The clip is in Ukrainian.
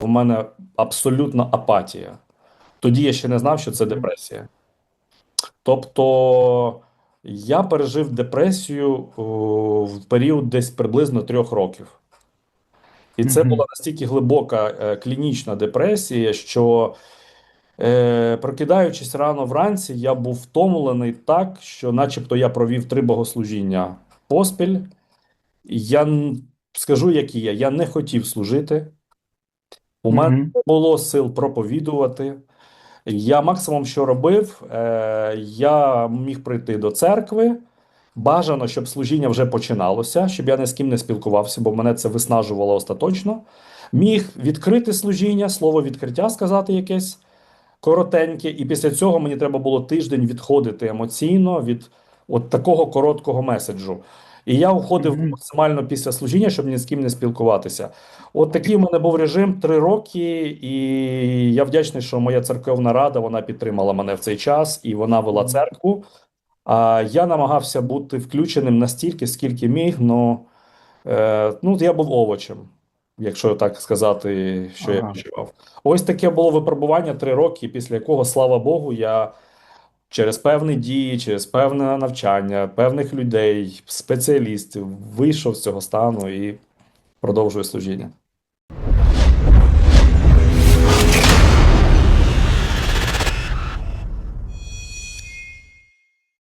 в мене абсолютна апатія. Тоді я ще не знав, що це депресія. Тобто я пережив депресію в період десь приблизно трьох років. І це була настільки глибока е, клінічна депресія, що е, прокидаючись рано вранці, я був втомлений так, що, начебто, я провів три богослужіння поспіль. Я скажу, як і є, я не хотів служити. У мене не було сил проповідувати. Я максимум, що робив, е, я міг прийти до церкви. Бажано, щоб служіння вже починалося, щоб я ні з ким не спілкувався, бо мене це виснажувало остаточно. Міг відкрити служіння, слово відкриття сказати якесь коротеньке, і після цього мені треба було тиждень відходити емоційно від от такого короткого меседжу. І я уходив Мгм. максимально після служіння, щоб ні з ким не спілкуватися. От такий в мене був режим три роки, і я вдячний, що моя церковна рада вона підтримала мене в цей час і вона вела церкву. А я намагався бути включеним настільки, скільки міг. Ну, е, ну я був овочем, якщо так сказати, що я Ага. відчував. Ось таке було випробування три роки, після якого, слава Богу, я через певні дії, через певне навчання, певних людей, спеціалістів вийшов з цього стану і продовжує служіння.